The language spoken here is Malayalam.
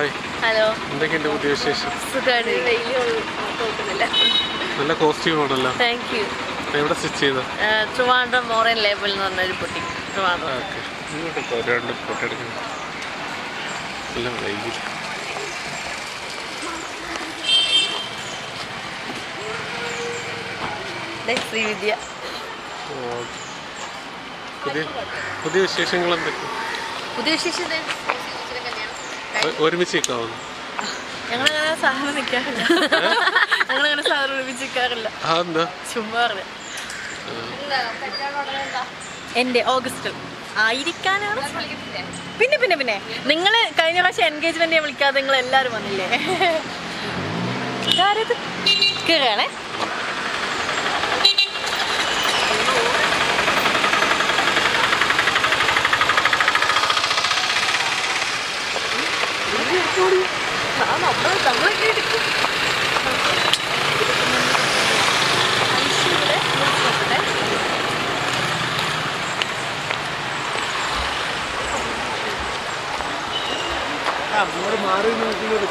എന്തൊക്കെയുണ്ട് പുതിയ വിശേഷം? സുഖമാണ് നല്ല കോസ്റ്റ്യൂം ആണല്ലോ. താങ്ക് യു എവിടെ സ്റ്റിച്ച് ചെയ്ത ട്രിവാൻഡ്രം മോറൻ ലേബിൾ എന്ന് പറഞ്ഞൊരു പൊട്ടി ട്രിവാൻഡ്രം. രണ്ട് ഫോട്ടോ എടുക്കണം. നല്ല വൈകി ദേ ശ്രീവിദ്യ. ഓക്കെ. പുതിയ പുതിയ വിശേഷങ്ങൾ എന്തൊക്കെ പുതിയ വിശേഷം ഒരുമിച്ച് നിൽക്കാവുന്നു ഞങ്ങളങ്ങനെ സാധനം നിൽക്കാറില്ല ഞങ്ങളങ്ങനെ സാധനം ഒരുമിച്ച് നിൽക്കാറില്ല ആ എന്താ? ചുമ്മാ എന്റെ ഓഗസ്റ്റിൽ ആയിരിക്കാനാണ്. പിന്നെ പിന്നെ പിന്നെ. നിങ്ങൾ കഴിഞ്ഞ പ്രാവശ്യം എൻഗേജ്മെന്റ് വിളിക്കാതെ നിങ്ങൾ എല്ലാരും വന്നില്ലേ ഇതാരത് കയറുകയാണേ നമ്മൾ നമ്മളൊക്കെ എടുക്കും. നോക്കട്ടെ അങ്ങോട്ട് മാറി നോക്കുന്നത്